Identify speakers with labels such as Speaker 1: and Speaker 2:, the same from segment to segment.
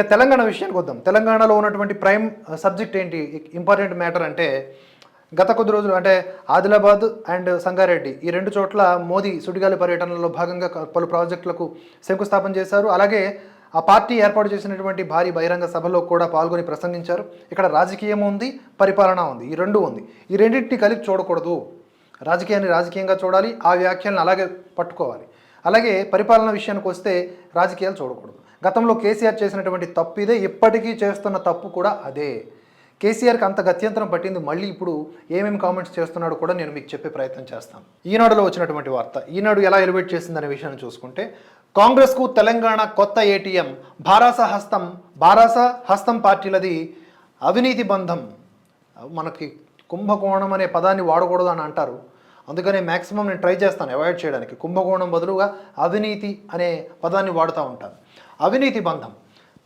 Speaker 1: ఇక తెలంగాణ విషయానికి వద్దాం. తెలంగాణలో ఉన్నటువంటి ప్రైమ్ సబ్జెక్ట్ ఏంటి? ఇంపార్టెంట్ మ్యాటర్ అంటే గత కొద్ది రోజులు అంటే ఆదిలాబాద్ అండ్ సంగారెడ్డి ఈ రెండు చోట్ల మోదీ సుడిగాలి పర్యటనలో భాగంగా పలు ప్రాజెక్టులకు శంకుస్థాపన చేశారు. అలాగే ఆ పార్టీ ఏర్పాటు చేసినటువంటి భారీ బహిరంగ సభలో కూడా పాల్గొని ప్రసంగించారు. ఇక్కడ రాజకీయం ఉంది పరిపాలన ఉంది ఈ రెండు ఉంది. ఈ రెండింటిని కలిపి చూడకూడదు. రాజకీయాన్ని రాజకీయంగా చూడాలి ఆ వ్యాఖ్యలను అలాగే పట్టుకోవాలి. అలాగే పరిపాలన విషయానికి వస్తే రాజకీయాలు చూడకూడదు. గతంలో కేసీఆర్ చేసినటువంటి తప్పు ఇదే ఇప్పటికీ చేస్తున్న తప్పు కూడా అదే. కేసీఆర్కి అంత గత్యంతరం పట్టింది మళ్ళీ ఇప్పుడు ఏమేమి కామెంట్స్ చేస్తున్నాడో కూడా నేను మీకు చెప్పే ప్రయత్నం చేస్తాను. ఈనాడులో వచ్చినటువంటి వార్త ఈనాడు ఎలా ఎలివేట్ చేసిందనే విషయాన్ని చూసుకుంటే కాంగ్రెస్కు తెలంగాణ కొత్త ఏటీఎం భారాస హస్తం భారాస హస్తం పార్టీలది అవినీతి బంధం. మనకి కుంభకోణం అనే పదాన్ని వాడకూడదు అని అంటారు. అందుకనే మ్యాక్సిమం నేను ట్రై చేస్తాను అవాయిడ్ చేయడానికి. కుంభకోణం బదులుగా అవినీతి అనే పదాన్ని వాడుతూ ఉంటాను. అవినీతి బంధం.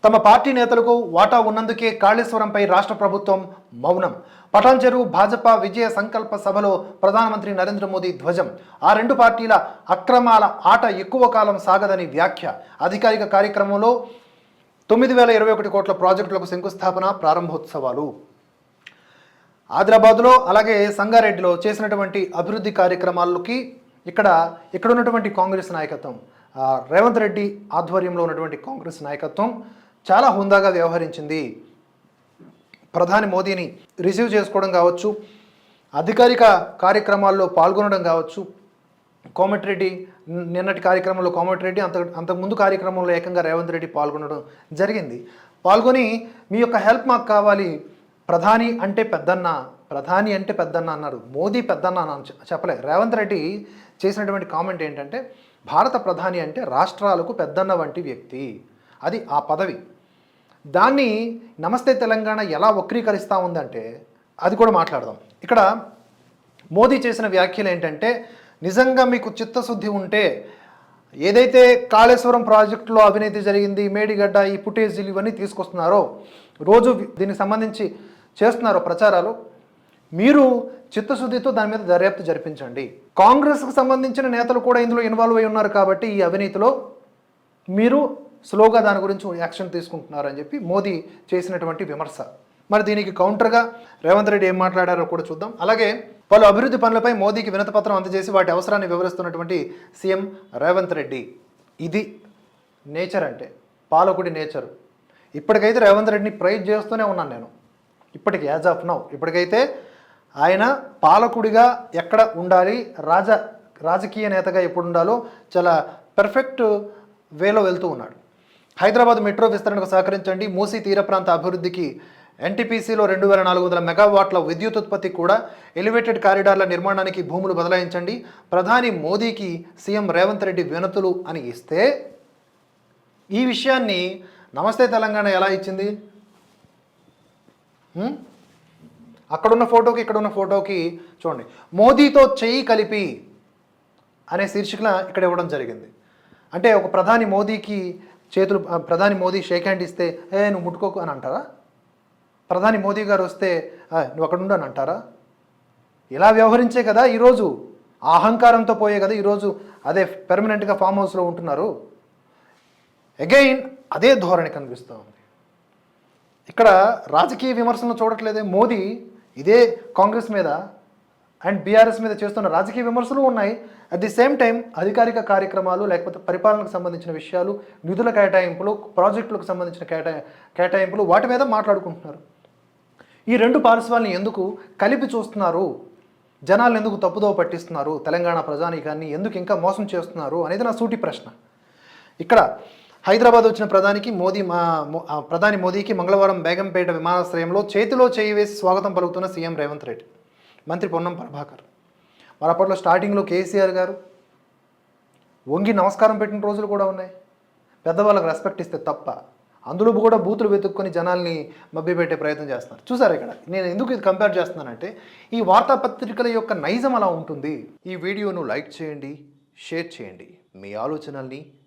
Speaker 1: తమ పార్టీ నేతలకు వాటా ఉన్నందుకే కాళేశ్వరంపై రాష్ట్ర ప్రభుత్వం మౌనం. పటాన్ చెరువు భాజపా విజయ సంకల్ప సభలో ప్రధానమంత్రి నరేంద్ర మోదీ ధ్వజం. ఆ రెండు పార్టీల అక్రమాల ఆట ఎక్కువ కాలం సాగదని వ్యాఖ్య. అధికారిక కార్యక్రమంలో తొమ్మిది వేల ఇరవై ఒకటి కోట్ల ప్రాజెక్టులకు శంకుస్థాపన ప్రారంభోత్సవాలు. ఆదిలాబాద్లో అలాగే సంగారెడ్డిలో చేసినటువంటి అభివృద్ధి కార్యక్రమాలకి ఇక్కడ ఇక్కడ ఉన్నటువంటి కాంగ్రెస్ నాయకత్వం. రేవంత్ రెడ్డి ఆధ్వర్యంలో ఉన్నటువంటి కాంగ్రెస్ నాయకత్వం చాలా హుందాగా వ్యవహరించింది. ప్రధాని మోదీని రిసీవ్ చేసుకోవడం కావచ్చు అధికారిక కార్యక్రమాల్లో పాల్గొనడం కావచ్చు కోమటిరెడ్డి నిన్నటి కార్యక్రమంలో కోమటిరెడ్డి అంత అంతకుముందు కార్యక్రమంలో ఏకంగా రేవంత్ రెడ్డి పాల్గొనడం జరిగింది. పాల్గొని మీ యొక్క హెల్ప్ మాకు కావాలి. ప్రధాని అంటే పెద్దన్న ప్రధాని అంటే పెద్దన్న అన్నారు మోదీ పెద్దన్న అని చెప్పలేదు చెప్పలే. రేవంత్ రెడ్డి చేసినటువంటి కామెంట్ ఏంటంటే భారత ప్రధాని అంటే రాష్ట్రాలకు పెద్దన్న వంటి వ్యక్తి. అది ఆ పదవి. దాన్ని నమస్తే తెలంగాణ ఎలా వక్రీకరిస్తూ ఉందంటే అది కూడా మాట్లాడదాం. ఇక్కడ మోదీ చేసిన వ్యాఖ్యలు ఏంటంటే నిజంగా మీకు చిత్తశుద్ధి ఉంటే ఏదైతే కాళేశ్వరం ప్రాజెక్టులో అవినీతి జరిగింది మేడిగడ్డ ఈ పుటేజీలు ఇవన్నీ తీసుకొస్తున్నారో రోజు దీనికి సంబంధించి చేస్తున్నారో ప్రచారాలు మీరు చిత్తశుద్ధితో దాని మీద దర్యాప్తు జరిపించండి. కాంగ్రెస్కు సంబంధించిన నేతలు కూడా ఇందులో ఇన్వాల్వ్ అయి ఉన్నారు కాబట్టి ఈ అవినీతిలో మీరు స్లోగా దాని గురించి యాక్షన్ తీసుకుంటున్నారని చెప్పి మోదీ చేసినటువంటి విమర్శ. మరి దీనికి కౌంటర్గా రేవంత్ రెడ్డి ఏం మాట్లాడారో కూడా చూద్దాం. అలాగే పలు అభివృద్ధి పనులపై మోదీకి వినతపత్రం అందజేసి వాటి అవసరాన్ని వివరిస్తున్నటువంటి సీఎం రేవంత్ రెడ్డి. ఇది నేచర్ అంటే పాలకుడి నేచర్. ఇప్పటికైతే రేవంత్ రెడ్డిని ప్రైజ్ చేస్తూనే ఉన్నాను నేను. ఇప్పటికి యాజ్ ఆఫ్ నౌ ఇప్పటికైతే ఆయన పాలకుడిగా ఎక్కడ ఉండాలి? రాజ రాజకీయ నేతగా ఎప్పుడు ఉండాలో చాలా పెర్ఫెక్ట్ వేలో వెళ్తూ ఉన్నాడు. హైదరాబాద్ మెట్రో విస్తరణకు సహకరించండి. మూసీ తీర ప్రాంత అభివృద్ధికి ఎన్టీపీసీలో రెండు వేల నాలుగు వందల మెగావాట్ల విద్యుత్ ఉత్పత్తి కూడా ఎలివేటెడ్ కారిడార్ల నిర్మాణానికి భూములు బదలాయించండి. ప్రధాని మోదీకి సీఎం రేవంత్ రెడ్డి వినతులు అని ఇస్తే ఈ విషయాన్ని నమస్తే తెలంగాణ ఎలా ఇచ్చింది? అక్కడున్న ఫోటోకి ఇక్కడున్న ఫోటోకి చూడండి. మోదీతో చెయ్యి కలిపి అనే శీర్షికన ఇక్కడ ఇవ్వడం జరిగింది. అంటే ఒక ప్రధాని మోదీకి చేతులు ప్రధాని మోదీ షేక్ హ్యాండ్ ఇస్తే ఏ నువ్వు ముట్టుకోకు అని అంటారా? ప్రధాని మోదీ గారు వస్తే నువ్వు అక్కడుండు అని అంటారా? ఇలా వ్యవహరించే కదా ఈరోజు. ఆ అహంకారంతో పోయే కదా ఈరోజు. అదే పెర్మనెంట్గా ఫామ్ హౌస్లో ఉంటున్నారు. అగైన్ అదే ధోరణి కనిపిస్తూ ఉంది ఇక్కడ రాజకీయ విమర్శలను చూడట్లేదే మోదీ. ఇదే కాంగ్రెస్ మీద అండ్ బీఆర్ఎస్ మీద చేస్తున్న రాజకీయ విమర్శలు ఉన్నాయి. అట్ ది సేమ్ టైం అధికారిక కార్యక్రమాలు లేకపోతే పరిపాలనకు సంబంధించిన విషయాలు నిధుల కేటాయింపులు ప్రాజెక్టులకు సంబంధించిన కేటా కేటాయింపులు వాటి మీద మాట్లాడుకుంటున్నారు. ఈ రెండు పార్శ్వాల్ని ఎందుకు కలిపి చూస్తున్నారు? జనాలు ఎందుకు తప్పుదోవ పట్టిస్తున్నారు? తెలంగాణ ప్రజానీకాన్ని ఎందుకు ఇంకా మోసం చేస్తున్నారు అనేది నా సూటి ప్రశ్న. ఇక్కడ హైదరాబాద్ వచ్చిన ప్రధానికి మోదీ మా ప్రధాని మోదీకి మంగళవారం బేగంపేట విమానాశ్రయంలో చేతిలో చేయి వేసి స్వాగతం పలుకుతున్న సీఎం రేవంత్ రెడ్డి మంత్రి పొన్నం ప్రభాకర్. మరి అప్పట్లో స్టార్టింగ్లో కేసీఆర్ గారు వంగి నమస్కారం పెట్టిన రోజులు కూడా ఉన్నాయి. పెద్దవాళ్ళకి రెస్పెక్ట్ ఇస్తే తప్ప అందులో కూడా బూతులు వెతుక్కొని జనాల్ని మభ్యపెట్టే ప్రయత్నం చేస్తున్నారు. చూసారు ఇక్కడ? నేను ఎందుకు ఇది కంపేర్ చేస్తున్నానంటే ఈ వార్తాపత్రికల యొక్క నైజం అలా ఉంటుంది. ఈ వీడియోను లైక్ చేయండి షేర్ చేయండి. మీ ఆలోచనల్ని